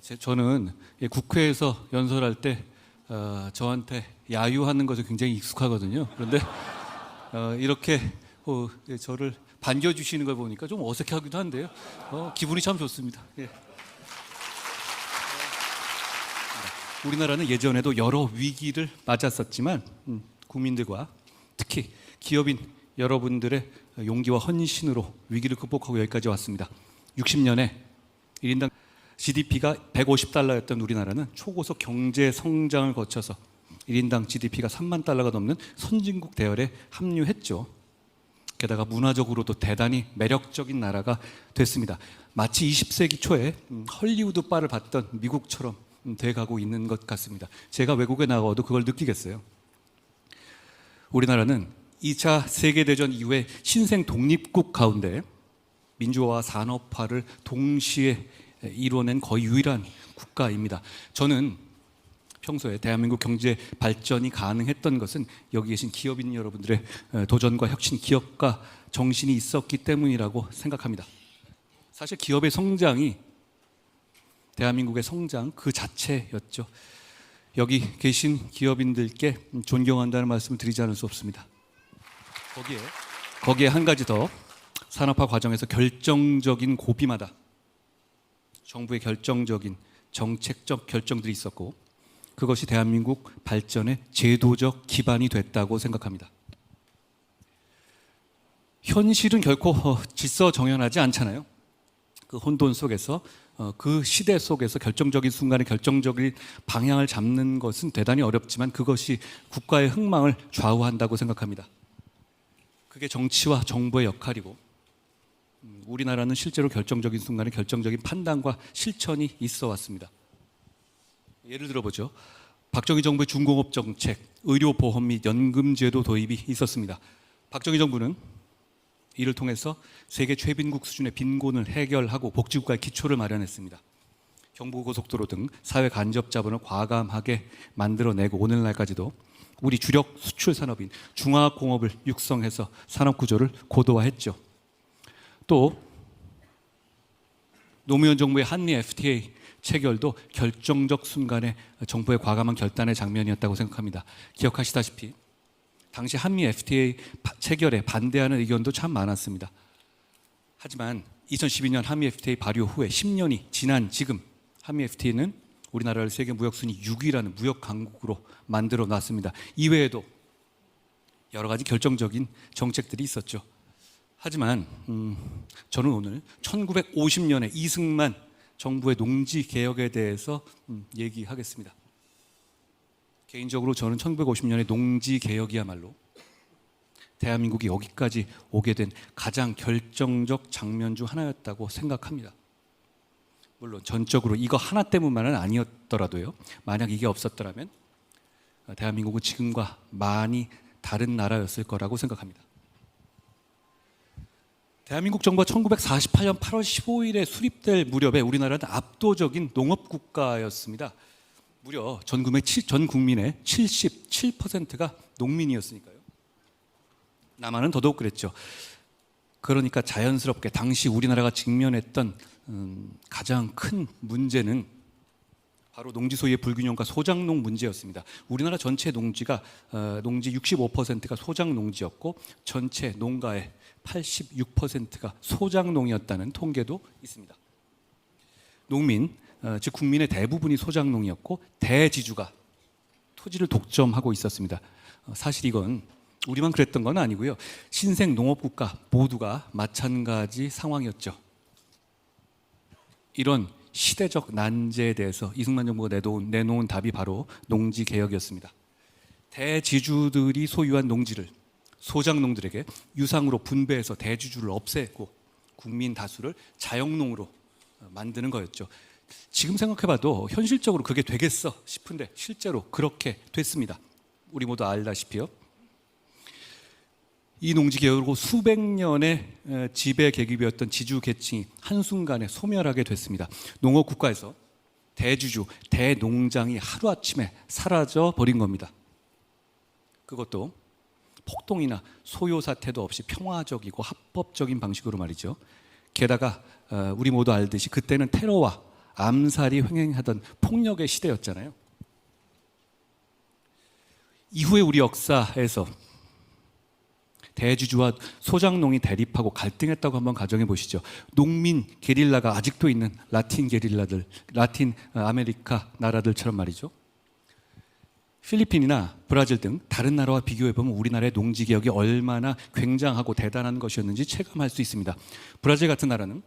제, 저는 이 국회에서 연설할 때 어, 저한테 야유하는 것에 굉장히 익숙하거든요. 그런데 어, 이렇게 어, 예, 저를 반겨주시는 걸 보니까 좀 어색하기도 한데요. 어, 기분이 참 좋습니다. 예. 우리나라는 예전에도 여러 위기를 맞았었지만 음, 국민들과 특히 기업인 여러분들의 용기와 헌신으로 위기를 극복하고 여기까지 왔습니다. 60년에 1인당 GDP가 150달러였던 우리나라는 초고속 경제 성장을 거쳐서 1인당 GDP가 3만 달러가 넘는 선진국 대열에 합류했죠. 게다가 문화적으로도 대단히 매력적인 나라가 됐습니다. 마치 20세기 초에 음, 헐리우드 바를 봤던 미국처럼 음, 돼가고 있는 것 같습니다. 제가 외국에 나가도 그걸 느끼겠어요. 우리나라는 2차 세계대전 이후에 신생 독립국 가운데 민주화와 산업화를 동시에 이뤄낸 거의 유일한 국가입니다. 저는 평소에 대한민국 경제 발전이 가능했던 것은 여기 계신 기업인 여러분들의 어, 도전과 혁신, 기업가 정신이 있었기 때문이라고 생각합니다. 사실 기업의 성장이 대한민국의 성장 그 자체였죠. 여기 계신 기업인들께 존경한다는 말씀을 드리지 않을 수 없습니다. 거기에 거기에 한 가지 더 산업화 과정에서 결정적인 고비마다 정부의 결정적인 정책적 결정들이 있었고 그것이 대한민국 발전의 제도적 기반이 됐다고 생각합니다. 현실은 결코 어, 질서 정연하지 않잖아요. 그 혼돈 속에서 어, 그 시대 속에서 결정적인 순간에 결정적인 방향을 잡는 것은 대단히 어렵지만 그것이 국가의 흥망을 좌우한다고 생각합니다. 그게 정치와 정부의 역할이고 음, 우리나라는 실제로 결정적인 순간에 결정적인 판단과 실천이 있어 왔습니다. 예를 들어 보죠. 박정희 정부의 중공업 정책, 의료 보험 및 연금 제도 도입이 있었습니다. 박정희 정부는 이를 통해서 세계 최빈국 수준의 빈곤을 해결하고 복지국가의 기초를 마련했습니다. 경부 고속도로 등 사회 간접 자본을 과감하게 만들어내고 오늘날까지도 우리 주력 수출 산업인 중화공업을 육성해서 산업 구조를 고도화했죠. 또 노무현 정부의 한미 FTA 체결도 결정적 순간에 정부의 과감한 결단의 장면이었다고 생각합니다. 기억하시다시피 당시 한미 FTA 바- 체결에 반대하는 의견도 참 많았습니다. 하지만 2012년 한미 FTA 발효 후에 10년이 지난 지금 한미 FTA는 우리나라를 세계 무역 순위 6위라는 무역 강국으로 만들어 놨습니다. 이외에도 여러 가지 결정적인 정책들이 있었죠. 하지만 음, 저는 오늘 1950년에 이승만 정부의 농지 개혁에 대해서 음, 얘기하겠습니다. 개인적으로 저는 1950년의 농지 개혁이야말로 대한민국이 여기까지 오게 된 가장 결정적 장면 중 하나였다고 생각합니다. 물론 전적으로 이거 하나 때문만은 아니었더라도요. 만약 이게 없었더라면 어, 대한민국은 지금과 많이 다른 나라였을 거라고 생각합니다. 대한민국 정부가 1948년 8월 15일에 수립될 무렵에 우리나라는 압도적인 농업 국가였습니다. 무려 전 국민의, 칠- 전 국민의 77%가 농민이었으니까요. 남한은 더더욱 그랬죠. 그러니까 자연스럽게 당시 우리나라가 직면했던 음, 가장 큰 문제는 바로 농지 소유의 불균형과 소작농 문제였습니다. 우리나라 전체 농지가 어, 농지 65%가 소작 농지였고 전체 농가의 86%가 소작농이었다는 통계도 있습니다. 농민 어, 즉 국민의 대부분이 소작농이었고 대지주가 토지를 독점하고 있었습니다. 어, 사실 이건 우리만 그랬던 건 아니고요. 신생 농업 국가 모두가 마찬가지 상황이었죠. 이런 시대적 난제에 대해서 이승만 정부가 내놓은, 내놓은 답이 바로 농지 개혁이었습니다. 대지주들이 소유한 농지를 소작농들에게 유상으로 분배해서 대지주를 없애고 국민 다수를 자영농으로 어, 만드는 거였죠. 지금 생각해봐도 현실적으로 그게 되겠어 싶은데 실제로 그렇게 됐습니다. 우리 모두 알다시피요. 이 농지 개혁으로 수백 년의 에, 지배 계급이었던 지주 계층이 한순간에 소멸하게 됐습니다. 농업 국가에서 대주주, 대농장이 하루아침에 사라져 버린 겁니다. 그것도 폭동이나 소요 사태도 없이 평화적이고 합법적인 방식으로 말이죠. 게다가 어, 우리 모두 알듯이 그때는 테러와 암살이 횡행하던 폭력의 시대였잖아요. 이후에 우리 역사에서 대주주와 소장농이 대립하고 갈등했다고 한번 가정해 보시죠. 농민 게릴라가 아직도 있는 라틴 게릴라들, 라틴 어, 아메리카 나라들처럼 말이죠. 필리핀이나 브라질 등 다른 나라와 비교해 보면 우리나라의 농지 개혁이 얼마나 굉장하고 대단한 것이었는지 체감할 수 있습니다. 브라질 같은 나라는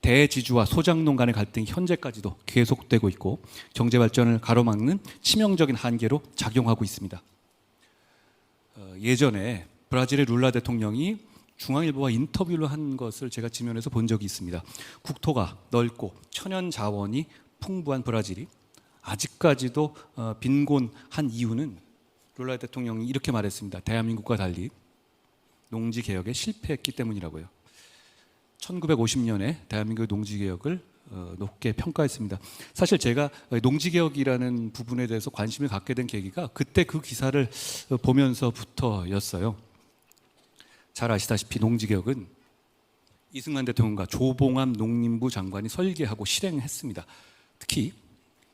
대지주와 소장농 간의 갈등이 현재까지도 계속되고 있고 경제 발전을 가로막는 치명적인 한계로 작용하고 있습니다. 어, 예전에 브라질의 룰라 대통령이 중앙일보와 인터뷰를 한 것을 제가 지면에서 본 적이 있습니다. 국토가 넓고 천연 자원이 풍부한 브라질이 아직까지도 어, 빈곤한 이유는 룰라 대통령이 이렇게 말했습니다. 대한민국과 달리 농지 개혁에 실패했기 때문이라고요. 1950년에 대한민국의 농지 개혁을 어, 높게 평가했습니다. 사실 제가 농지 개혁이라는 부분에 대해서 관심을 갖게 된 계기가 그때 그 기사를 어, 보면서부터였어요. 잘 아시다시피 농지 개혁은 이승만 대통령과 조봉암 농림부 장관이 설계하고 실행했습니다. 특히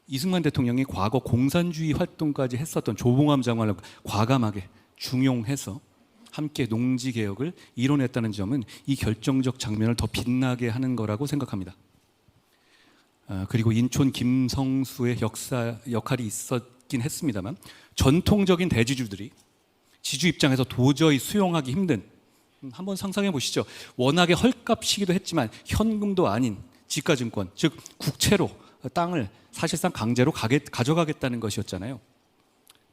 이승만 대통령이 과거 공산주의 활동까지 했었던 조봉암 장관을 과감하게 중용해서 함께 농지 개혁을 이뤄냈다는 점은 이 결정적 장면을 더 빛나게 하는 거라고 생각합니다. 아, 그리고 인촌 김성수의 역사 역할이 있었긴 했습니다만 전통적인 대지주들이 지주 입장에서 도저히 수용하기 힘든 음, 한번 상상해 보시죠. 워낙에 헐값이기도 했지만 현금도 아닌 지가증권 즉 국채로 땅을 사실상 강제로 가게, 가져가겠다는 것이었잖아요.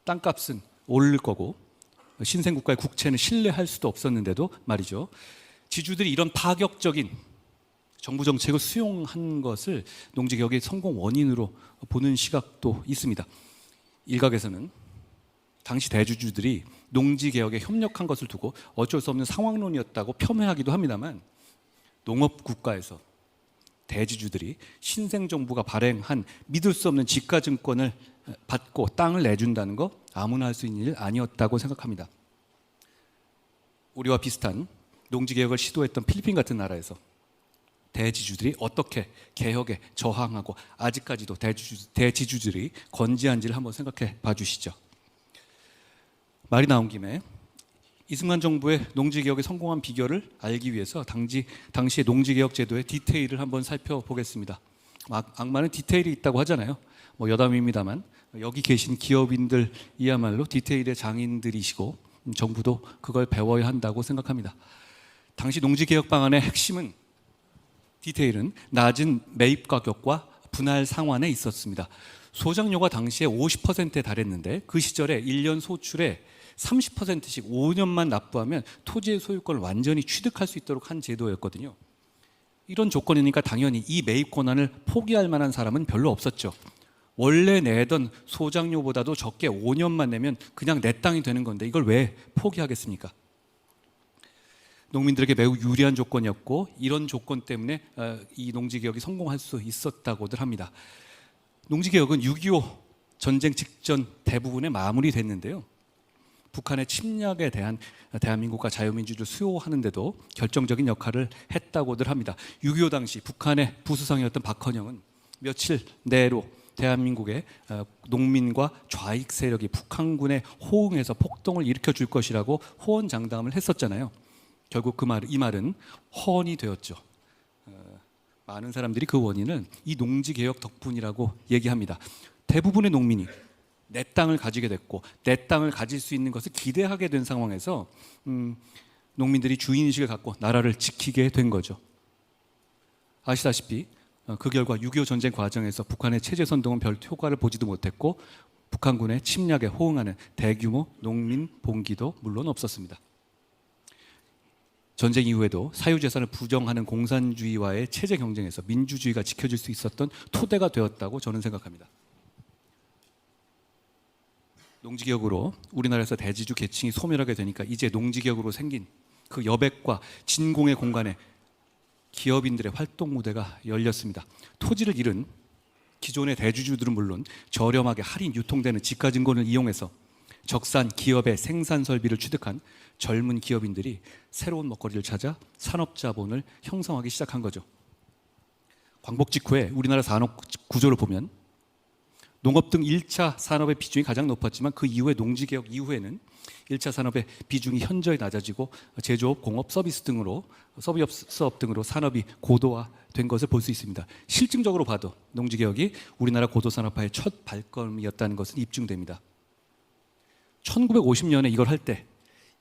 땅값은 오를 거고 신생국가의 국채는 신뢰할 수도 없었는데도 말이죠. 지주들이 이런 파격적인 정부 정책을 수용한 것을 농지개혁의 성공 원인으로 보는 시각도 있습니다. 일각에서는 당시 대주주들이 농지 개혁에 협력한 것을 두고 어쩔 수 없는 상황론이었다고 폄훼하기도 합니다만 농업 국가에서 대지주들이 신생 정부가 발행한 믿을 수 없는 지가 증권을 받고 땅을 내준다는 거 아무나 할 수 있는 일 아니었다고 생각합니다. 우리와 비슷한 농지 개혁을 시도했던 필리핀 같은 나라에서 대지주들이 어떻게 개혁에 저항하고 아직까지도 대지주, 대지주들이 건재한지를 한번 생각해 봐 주시죠. 말이 나온 김에 이승만 정부의 농지개혁에 성공한 비결을 알기 위해서 당시 당시의 농지개혁 제도의 디테일을 한번 살펴보겠습니다. 악, 악마는 디테일이 있다고 하잖아요. 뭐 여담입니다만 여기 계신 기업인들이야말로 디테일의 장인들이시고 정부도 그걸 배워야 한다고 생각합니다. 당시 농지개혁 방안의 핵심은 디테일은 낮은 매입 가격과 분할 상환에 있었습니다. 소장료가 당시에 50%에 달했는데 그 시절에 1년 소출의 30%씩 5년만 납부하면 토지의 소유권을 완전히 취득할 수 있도록 한 제도였거든요. 이런 조건이니까 당연히 이 매입 권한을 포기할 만한 사람은 별로 없었죠. 원래 내던 소장료보다도 적게 5년만 내면 그냥 내 땅이 되는 건데 이걸 왜 포기하겠습니까? 농민들에게 매우 유리한 조건이었고 이런 조건 때문에 어, 이 농지개혁이 성공할 수 있었다고들 합니다. 농지개혁은 6.25 전쟁 직전 대부분에 마무리됐는데요. 북한의 침략에 대한 대한민국과 자유민주주의를 수호하는데도 결정적인 역할을 했다고들 합니다. 6.25 당시 북한의 부수상이었던 박헌영은 며칠 내로 대한민국의 어, 농민과 좌익 세력이 북한군에 호응해서 폭동을 일으켜 줄 것이라고 호언장담을 했었잖아요. 결국 그 말, 이 말은 허언이 되었죠. 어, 많은 사람들이 그 원인은 이 농지 개혁 덕분이라고 얘기합니다. 대부분의 농민이 내 땅을 가지게 됐고 내 땅을 가질 수 있는 것을 기대하게 된 상황에서 음, 농민들이 주인의식을 갖고 나라를 지키게 된 거죠. 아시다시피 어, 그 결과 6.25 전쟁 과정에서 북한의 체제 선동은 별 효과를 보지도 못했고 북한군의 침략에 호응하는 대규모 농민 봉기도 물론 없었습니다. 전쟁 이후에도 사유재산을 부정하는 공산주의와의 체제 경쟁에서 민주주의가 지켜질 수 있었던 토대가 되었다고 저는 생각합니다. 농지개혁으로 우리나라에서 대지주 계층이 소멸하게 되니까 이제 농지개혁으로 생긴 그 여백과 진공의 공간에 기업인들의 활동 무대가 열렸습니다. 토지를 잃은 기존의 대주주들은 물론 저렴하게 할인 유통되는 지가증권을 이용해서 적산 기업의 생산 설비를 취득한 젊은 기업인들이 새로운 먹거리를 찾아 산업 자본을 형성하기 시작한 거죠. 광복 직후에 우리나라 산업 구조를 보면 농업 등 1차 산업의 비중이 가장 높았지만 그 이후에 농지개혁 이후에는 1차 산업의 비중이 현저히 낮아지고 제조업, 공업, 서비스 등으로 서비스 등으로 산업이 고도화된 것을 볼 수 있습니다. 실증적으로 봐도 농지개혁이 우리나라 고도산업화의 첫 발걸음이었다는 것은 입증됩니다. 1950년에 이걸 할 때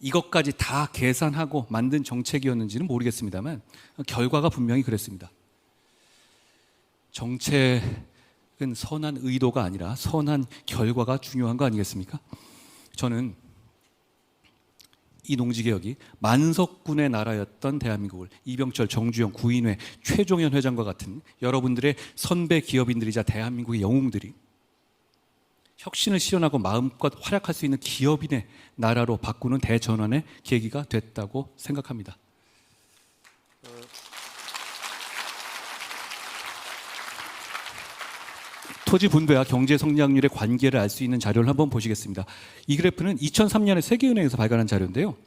이것까지 다 계산하고 만든 정책이었는지는 모르겠습니다만 결과가 분명히 그랬습니다. 정책 은 선한 의도가 아니라 선한 결과가 중요한 거 아니겠습니까? 저는 이 농지개혁이 만석군의 나라였던 대한민국을 이병철, 정주영, 구인회, 최종현 회장과 같은 여러분들의 선배 기업인들이자 대한민국의 영웅들이 혁신을 실현하고 마음껏 활약할 수 있는 기업인의 나라로 바꾸는 대전환의 계기가 됐다고 생각합니다. 토지 분배와 경제 성장률의 관계를 알 수 있는 자료를 한번 보시겠습니다. 이 그래프는 2003년에 세계은행에서 발간한 자료인데요.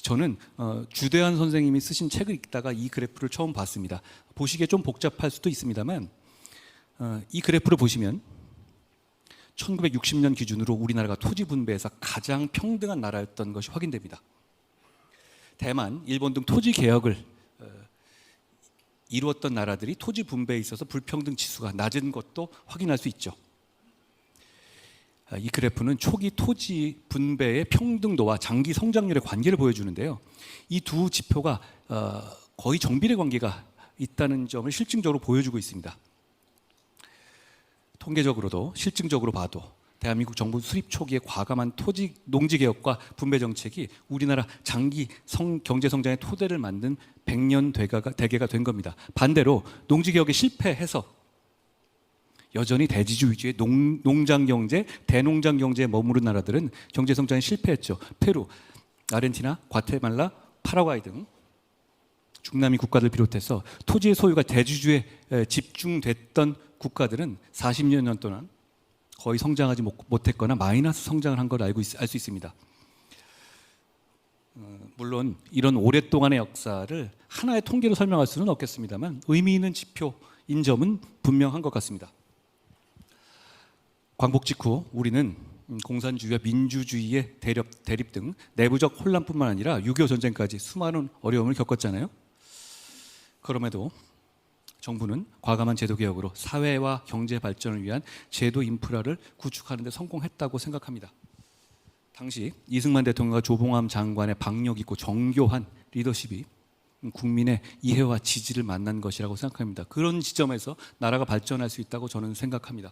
저는 어, 주대한 선생님이 쓰신 책을 읽다가 이 그래프를 처음 봤습니다. 보시기에 좀 복잡할 수도 있습니다만 어, 이 그래프를 보시면 1960년 기준으로 우리나라가 토지 분배에서 가장 평등한 나라였던 것이 확인됩니다. 대만, 일본 등 토지 개혁을 어, 이루었던 나라들이 토지 분배에 있어서 불평등 지수가 낮은 것도 확인할 수 있죠. 아, 이 그래프는 초기 토지 분배의 평등도와 장기 성장률의 관계를 보여주는데요. 이 두 지표가 어, 거의 정비례 관계가 있다는 점을 실증적으로 보여주고 있습니다. 통계적으로도 실증적으로 봐도 대한민국 정부 수립 초기의 과감한 토지 농지 개혁과 분배 정책이 우리나라 장기 성, 경제 성장의 토대를 만든 100년 대가가 대계가 된 겁니다. 반대로 농지 개혁에 실패해서 여전히 대지주 위주의 농, 농장 경제, 대농장 경제에 머무른 나라들은 경제 성장에 실패했죠. 페루, 아르헨티나, 과테말라, 파라과이 등 중남미 국가들 비롯해서 토지의 소유가 대주주에 에, 집중됐던 국가들은 40여 년 동안 거의 성장하지 못- 못했거나 마이너스 성장을 한 걸 알고 알 수 있습니다. 어, 물론 이런 오랫동안의 역사를 하나의 통계로 설명할 수는 없겠습니다만 의미 있는 지표인 점은 분명한 것 같습니다. 광복 직후 우리는 음, 공산주의와 민주주의의 대립, 대립 등 내부적 혼란뿐만 아니라 6.25 전쟁까지 수많은 어려움을 겪었잖아요. 그럼에도 정부는 과감한 제도 개혁으로 사회와 경제 발전을 위한 제도 인프라를 구축하는 데 성공했다고 생각합니다. 당시 이승만 대통령과 조봉암 장관의 박력 있고 정교한 리더십이 국민의 이해와 지지를 만난 것이라고 생각합니다. 그런 지점에서 나라가 발전할 수 있다고 저는 생각합니다.